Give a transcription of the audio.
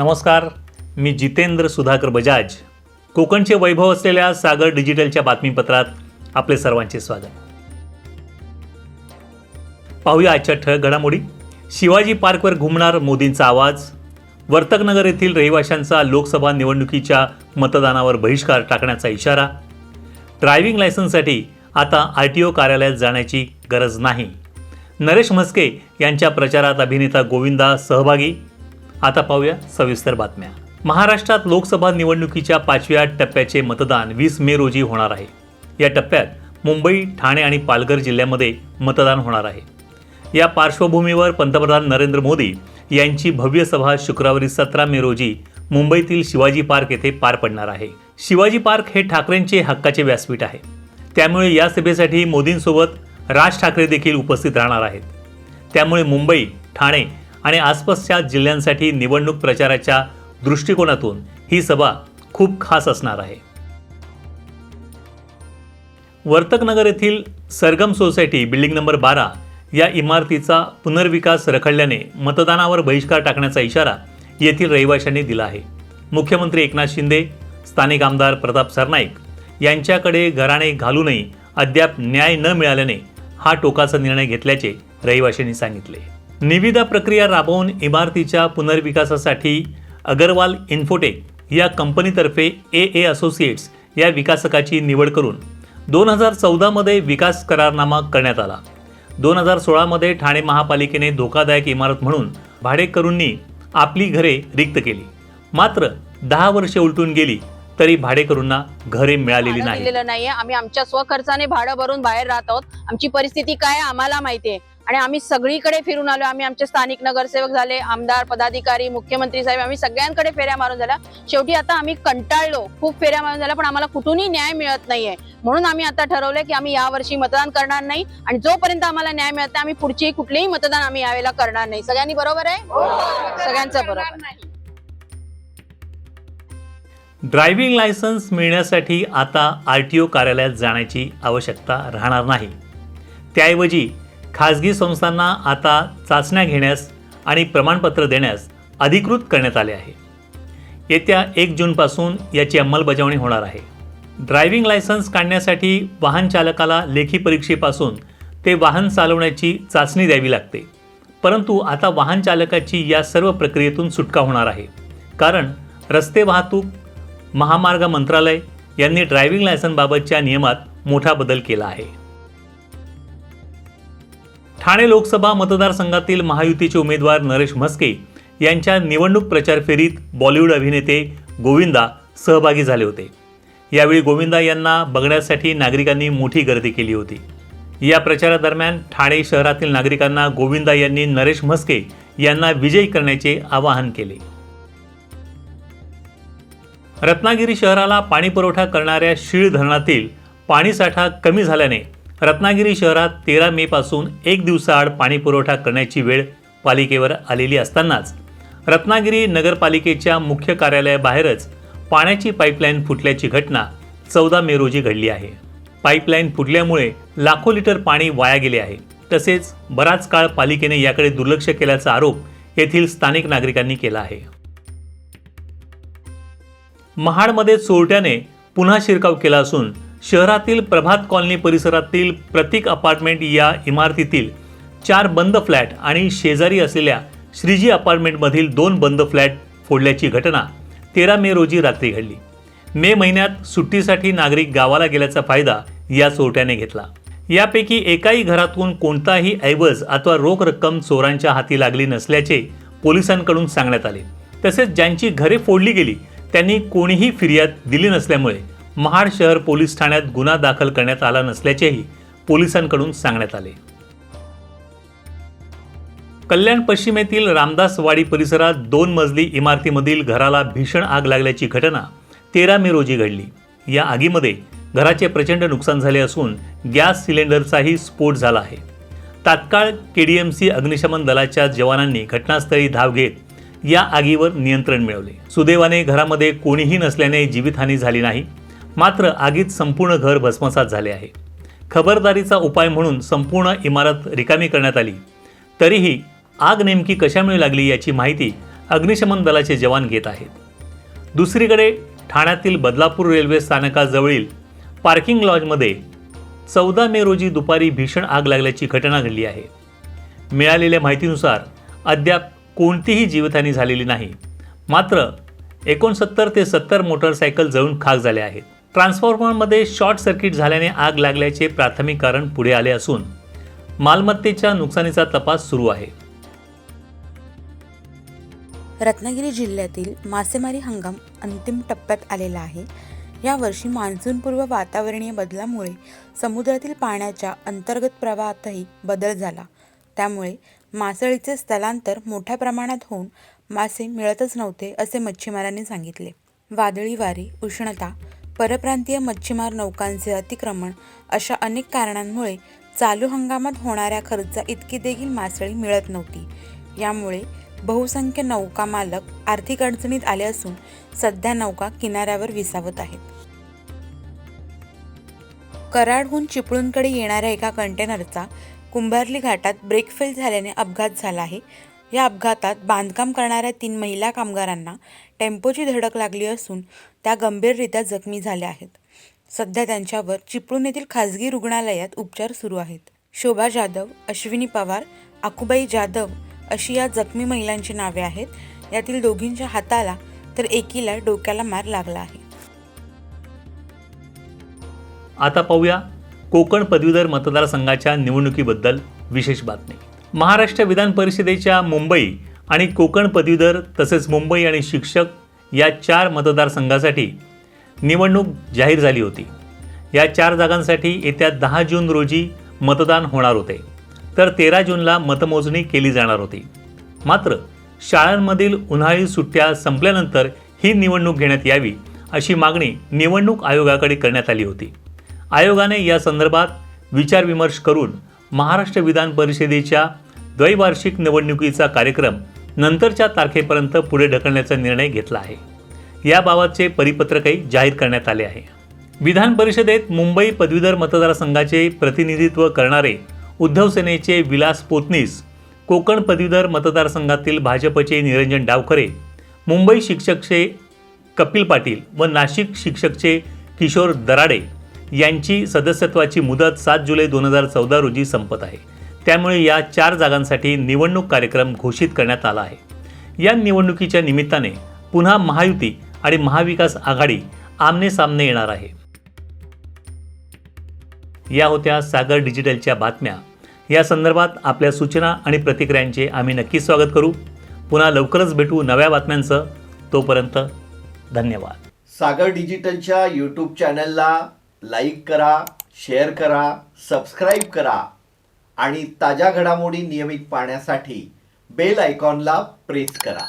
नमस्कार मी जितेंद्र सुधाकर बजाज. कोकणचे वैभव असलेल्या सागर डिजिटलच्या बातमीपत्रात आपले सर्वांचे स्वागत. पाहूया आजच्या ठळक घडामोडी. शिवाजी पार्कवर घुमणार मोदींचा आवाज. वर्तकनगर येथील रहिवाशांचा लोकसभा निवडणुकीच्या मतदानावर बहिष्कार टाकण्याचा इशारा. ड्रायव्हिंग लायसन्ससाठी आता आर टी ओ कार्यालयात जाण्याची गरज नाही. नरेश म्हस्के यांच्या प्रचारात अभिनेता गोविंदा सहभागी. आता पाहूया सविस्तर बातम्या. महाराष्ट्रात लोकसभा निवडणुकीच्या पाचव्या टप्प्याचे मतदान वीस मे रोजी होणार आहे. या टप्प्यात मुंबई ठाणे आणि पालघर जिल्ह्यामध्ये मतदान होणार आहे. या पार्श्वभूमीवर पंतप्रधान नरेंद्र मोदी यांची भव्य सभा शुक्रवारी सतरा मे रोजी मुंबईतील शिवाजी पार्क येथे पार पडणार आहे. शिवाजी पार्क हे ठाकरेंचे हक्काचे व्यासपीठ आहे. त्यामुळे या सभेसाठी मोदींसोबत राज ठाकरे देखील उपस्थित राहणार आहेत. त्यामुळे मुंबई ठाणे आणि आसपासच्या जिल्ह्यांसाठी निवडणूक प्रचाराच्या दृष्टिकोनातून ही सभा खूप खास असणार आहे. वर्तकनगर येथील सरगम सोसायटी बिल्डिंग नंबर बारा या इमारतीचा पुनर्विकास रखडल्याने मतदानावर बहिष्कार टाकण्याचा इशारा येथील रहिवाशांनी दिला आहे. मुख्यमंत्री एकनाथ शिंदे स्थानिक आमदार प्रताप सरनाईक यांच्याकडे घराणे घालूनही अद्याप न्याय न मिळाल्याने हा टोकाचा निर्णय घेतल्याचे रहिवाशांनी सांगितले. निविदा प्रक्रिया राबवून इमारतीच्या पुनर्विकासासाठी अगरवाल इन्फोटेक या कंपनीतर्फे ए ए असोसिएट्स या विकासकाची निवड करून दोन हजार चौदामध्ये विकास करारनामा करण्यात आला. दोन हजार सोळामध्ये ठाणे महापालिकेने धोकादायक इमारत म्हणून भाडेकरूंनी आपली घरे रिक्त केली. मात्र दहा वर्षे उलटून गेली तरी भाडेकरूंना घरे मिळालेली नाही आम्ही आमच्या स्वखर्चाने भाडं भरून बाहेर राहत आहोत. आमची परिस्थिती काय आहे आम्हाला माहितीये आणि आम्ही सगळीकडे फिरून आलो. आम्ही आमचे स्थानिक नगरसेवक झाले आमदार पदाधिकारी मुख्यमंत्री साहेब आम्ही सगळ्यांकडे फेऱ्या मारून झाल्या. शेवटी आता आम्ही कंटाळलो खूप फेऱ्या मारून झाल्या पण आम्हाला कुठूनही न्याय मिळत नाहीये. म्हणून आम्ही आता ठरवलंय की आम्ही यावर्षी मतदान करणार नाही आणि जोपर्यंत आम्हाला न्याय मिळत नाही आम्ही पुढचीही कुठलेही मतदान आम्ही यावेळेला करणार नाही. सगळ्यांनी बरोबर आहे? सगळ्यांचं बरोबर. ड्रायव्हिंग लायसन्स मिळण्यासाठी आता आर टी ओ कार्यालयात जाण्याची आवश्यकता राहणार नाही. त्याऐवजी खाजगी संस्थांना आता चाचण्या घेण्यास आणि प्रमाणपत्र देण्यास अधिकृत करण्यात आले आहे. येत्या एक जूनपासून याची अंमलबजावणी होणार आहे. ड्रायव्हिंग लायसन्स काढण्यासाठी वाहन चालकाला लेखी परीक्षेपासून ते वाहन चालवण्याची चाचणी द्यावी लागते. परंतु आता वाहन चालकाची या सर्व प्रक्रियेतून सुटका होणार आहे. कारण रस्ते वाहतूक महामार्ग मंत्रालय यांनी ड्रायव्हिंग लायसनबाबतच्या नियमात मोठा बदल केला आहे. ठाणे लोकसभा मतदारसंघातील महायुतीचे उमेदवार नरेश म्हस्के यांच्या निवडणूक प्रचार फेरीत बॉलिवूड अभिनेते गोविंदा सहभागी झाले होते. यावेळी गोविंदा यांना बघण्यासाठी नागरिकांनी मोठी गर्दी केली होती. या प्रचारादरम्यान ठाणे शहरातील नागरिकांना गोविंदा यांनी नरेश म्हस्के यांना विजयी करण्याचे आवाहन केले. रत्नागिरी शहराला पाणीपुरवठा करणाऱ्या शीळ धरणातील पाणीसाठा कमी झाल्याने रत्नागिरी शहरात तेरा मे पासून एक दिवसाआड पाणीपुरवठा करण्याची वेळ पालिकेवर आलेली असतानाच रत्नागिरी नगरपालिकेच्या मुख्य कार्यालयाबाहेरच पाण्याची पाईपलाईन फुटल्याची घटना चौदा मे रोजी घडली आहे. पाईपलाईन फुटल्यामुळे लाखो लिटर पाणी वाया गेले आहे. तसेच बराच काळ पालिकेने याकडे दुर्लक्ष केल्याचा आरोप येथील स्थानिक नागरिकांनी केला आहे. महाडमध्ये चोरट्याने पुन्हा शिरकाव केला असून शहरातील प्रभात कॉलनी परिसरातील प्रतीक अपार्टमेंट या इमारतीतील चार बंद फ्लॅट आणि शेजारी असलेल्या श्रीजी अपार्टमेंटमधील दोन बंद फ्लॅट फोडल्याची घटना तेरा मे रोजी रात्री घडली. मे महिन्यात सुट्टीसाठी नागरिक गावाला गेल्याचा फायदा या चोरट्याने घेतला. यापैकी एकाही घरातून कोणताही ऐवज अथवा रोख रक्कम चोरांच्या हाती लागली नसल्याचे पोलिसांकडून सांगण्यात आले. तसेच ज्यांची घरे फोडली गेली त्यांनी कोणीही फिर्याद दिली नसल्यामुळे महाड शहर पोलीस ठाण्यात गुन्हा दाखल करण्यात आला नसल्याचेही पोलिसांकडून सांगण्यात आले. कल्याण पश्चिमेतील रामदासवाडी परिसरात दोन मजली इमारतीमधील घराला भीषण आग लागल्याची घटना तेरा मे रोजी घडली. या आगीमध्ये घराचे प्रचंड नुकसान झाले असून गॅस सिलेंडरचाही स्फोट झाला आहे. तात्काळ केडीएमसी अग्निशमन दलाच्या जवानांनी घटनास्थळी धाव घेत या आगीवर नियंत्रण मिळवले. सुदैवाने घरामध्ये कोणीही नसल्याने जीवितहानी झाली नाही. मात्र आगीत संपूर्ण घर भस्मसात झाले आहे. खबरदारीचा उपाय म्हणून संपूर्ण इमारत रिकामी करण्यात आली. तरीही आग नेमकी कशामुळे लागली याची माहिती अग्निशमन दलाचे जवान घेत आहेत. दुसरीकडे ठाण्यातील बदलापूर रेल्वे स्थानकाजवळील पार्किंग लॉजमध्ये चौदा मे रोजी दुपारी भीषण आग लागल्याची घटना घडली आहे. मिळालेल्या माहितीनुसार अद्याप कोणतीही जीवितहानी झालेली नाही. मात्र एकोणसत्तर ते सत्तर मोटरसायकल जळून खाक झाल्या आहेत. ट्रान्सफॉर्मरमध्ये शॉर्ट सर्किट झाल्याने आग लागल्याचे प्राथमिक कारण पुढे आले असून मालमत्तेच्या नुकसानीचा तपास सुरू आहे. रत्नागिरी जिल्ह्यातील मासेमारी हंगाम अंतिम टप्प्यात आलेला आहे. यावर्षी मान्सूनपूर्व वातावरणीय बदलामुळे समुद्रातील पाण्याच्या अंतर्गत प्रवाहातही बदल झाला. त्यामुळे मासळीचे स्थलांतर मोठ्या प्रमाणात होऊन मासे मिळतच नव्हते असे मच्छीमारांनी सांगितले. वादळी वारे उष्णता परप्रांतीय मच्छीमार नौकांचे अतिक्रमण अशा अनेक कारणांमुळे चालू हंगामात होणाऱ्या खर्चा इतकी देखील मासळी मिळत नव्हती. यामुळे बहुसंख्य नौका मालक आर्थिक अडचणीत आले असून सध्या नौका किनाऱ्यावर विसावत आहेत. कराडहून चिपळूणकडे येणाऱ्या एका कंटेनरचा कुंभारली घाटात ब्रेक फेल झाल्याने अपघात झाला आहे. या अपघातात बांधकाम करणाऱ्या तीन महिला कामगारांना टेम्पोची धडक लागली असून त्या गंभीररित्या जखमी झाल्या आहेत. सध्या त्यांच्यावर चिपळूण येथील खासगी रुग्णालयात उपचार सुरू आहेत. शोभा जाधव अश्विनी पवार आकुबाई जाधव अशी या जखमी महिलांची नावे आहेत. यातील दोघींच्या हाताला तर एकीला डोक्याला मार लागला आहे. आता पाहूया कोकण पदवीधर मतदारसंघाच्या निवडणुकीबद्दल विशेष बातमी. महाराष्ट्र विधान परिषदेच्या मुंबई आणि कोकण पदवीधर तसेच मुंबई आणि शिक्षक या चार मतदारसंघासाठी निवडणूक जाहीर झाली होती. या चार जागांसाठी येत्या दहा जून रोजी मतदान होणार होते. तर तेरा जूनला मतमोजणी केली जाणार होती. मात्र शाळांमधील उन्हाळी सुट्ट्या संपल्यानंतर ही निवडणूक घेण्यात यावी अशी मागणी निवडणूक आयोगाकडे करण्यात आली होती. आयोगाने या संदर्भात विचारविमर्श करून महाराष्ट्र विधान परिषदेच्या द्वैवार्षिक निवडणुकीचा कार्यक्रम नंतरच्या तारखेपर्यंत पुढे ढकलण्याचा निर्णय घेतला आहे. याबाबतचे परिपत्रकही जाहीर करण्यात आले आहे. विधान परिषदेत मुंबई पदवीधर मतदारसंघाचे प्रतिनिधित्व करणारे उद्धव सेनेचे विलास पोतनीस कोकण पदवीधर मतदारसंघातील भाजपचे निरंजन डावखरे मुंबई शिक्षकचे कपिल पाटील व नाशिक शिक्षकचे किशोर दराडे यांची सदस्यत्वाची मुदत सात जुलै दोन हजार चौदा रोजी संपत आहे. त्यामुळे या चार जागांसाठी निवडणूक कार्यक्रम घोषित करण्यात आला आहे. या निवडणुकीच्या निमित्ताने पुन्हा महायुती आणि महाविकास आघाडी आमने सामने येणार आहे. या होत्या सागर डिजिटलच्या बातम्या. या संदर्भात आपल्या सूचना आणि प्रतिक्रियांचे आम्ही नक्की स्वागत करू. पुन्हा लवकरच भेटू नव्या बातम्यांचं. तोपर्यंत धन्यवाद. सागर डिजिटलच्या यूट्यूब चॅनलला लाईक करा शेअर करा सबस्क्राईब करा आणि ताज्या घडामोडी नियमित पाहण्यासाठी बेल आयकॉनला प्रेस करा.